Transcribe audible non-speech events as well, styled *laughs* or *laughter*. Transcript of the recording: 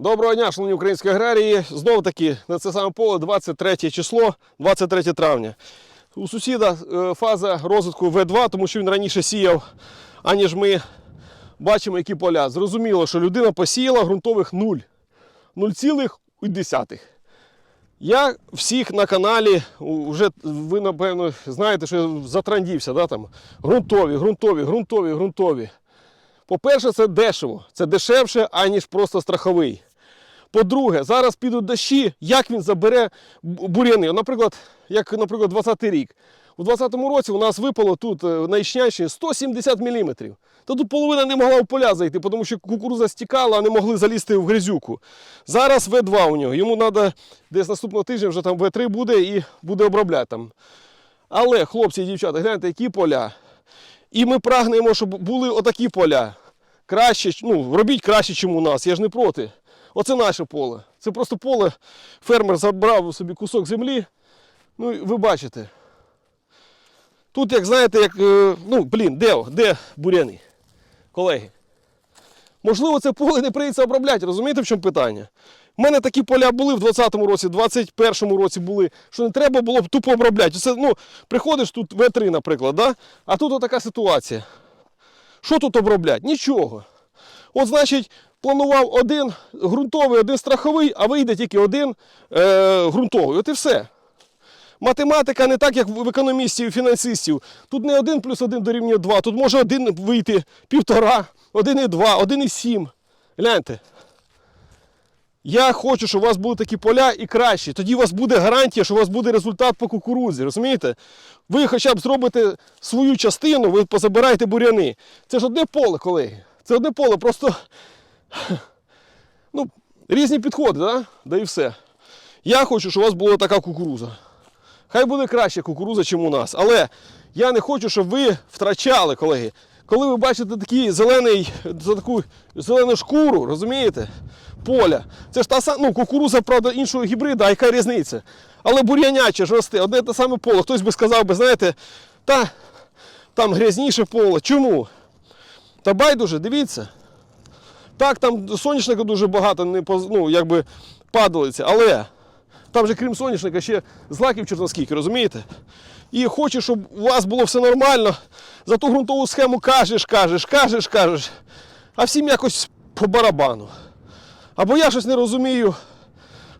Доброго дня, шановні українські аграрії. Знову таки на це саме поле 23 число, 23 травня. У сусіда е, фаза розвитку В2, тому що він раніше сіяв, аніж ми бачимо, які поля. Зрозуміло, що людина посіяла ґрунтових 0. 0,1. Я всіх на каналі, вже ви, напевно, знаєте, що я затрандівся, да, там, ґрунтові, ґрунтові, ґрунтові, ґрунтові. По-перше, це дешево. Це дешевше, аніж просто страховий. По-друге, зараз підуть дощі, як він забере бур'яни. Наприклад, як, наприклад, 20-й рік. У 20-му році у нас випало тут на Ічнянщині 170 мм. Та тут половина не могла в поля зайти, тому що кукуруза стікала, а не могли залізти в грязюку. Зараз В2 у нього. Йому треба десь наступного тижня вже там В3 буде і буде обробляти там. Але, хлопці і дівчата, гляньте, які поля. І ми прагнемо, щоб були отакі поля. Краще, ну, робіть краще, ніж у нас. Я ж не проти. Оце наше поле. Це просто поле. Фермер забрав собі кусок землі. Ну, ви бачите. Тут, як знаєте, як. е, Ну, блін, де, де буряни? Колеги. Можливо, це поле не прийдеться обробляти, розумієте, в чому питання? У мене такі поля були в 20-му році, в 21-му році були, що не треба було б тупо обробляти. Це, ну, приходиш тут В3, наприклад, да? а тут отака ситуація. Що тут обробляти? Нічого. От, значить, планував один ґрунтовий, один страховий, а вийде тільки один е, ґрунтовий. От і все. Математика не так, як в економістів і фінансистів. Тут не один плюс один дорівнює два. Тут може один вийти, півтора, один і два, один і сім. Гляньте. Я хочу, щоб у вас були такі поля і кращі. Тоді у вас буде гарантія, що у вас буде результат по кукурудзі. Розумієте? Ви хоча б зробите свою частину, ви позабираєте буряни. Це ж одне поле, колеги. Це одне поле, просто *laughs* ну, різні підходи, да? да і все. Я хочу, щоб у вас була така кукуруза. Хай буде краще кукуруза, ніж у нас. Але я не хочу, щоб ви втрачали, колеги. Коли ви бачите такий зелений, таку зелену шкуру, розумієте? Поля. Це ж та сама, ну, кукуруза, правда, іншого гібрида, а яка різниця? Але бур'яняче ж росте, одне те саме поле. Хтось би сказав, би, знаєте, та там грязніше поле. Чому? Та байдуже, дивіться. Так, там соняшника дуже багато, не ну, якби падалиці, але там же крім соняшника ще злаків чорноскільки, розумієте? І хочу, щоб у вас було все нормально. За ту ґрунтову схему кажеш, кажеш, кажеш, кажеш, а всім якось по барабану. Або я щось не розумію,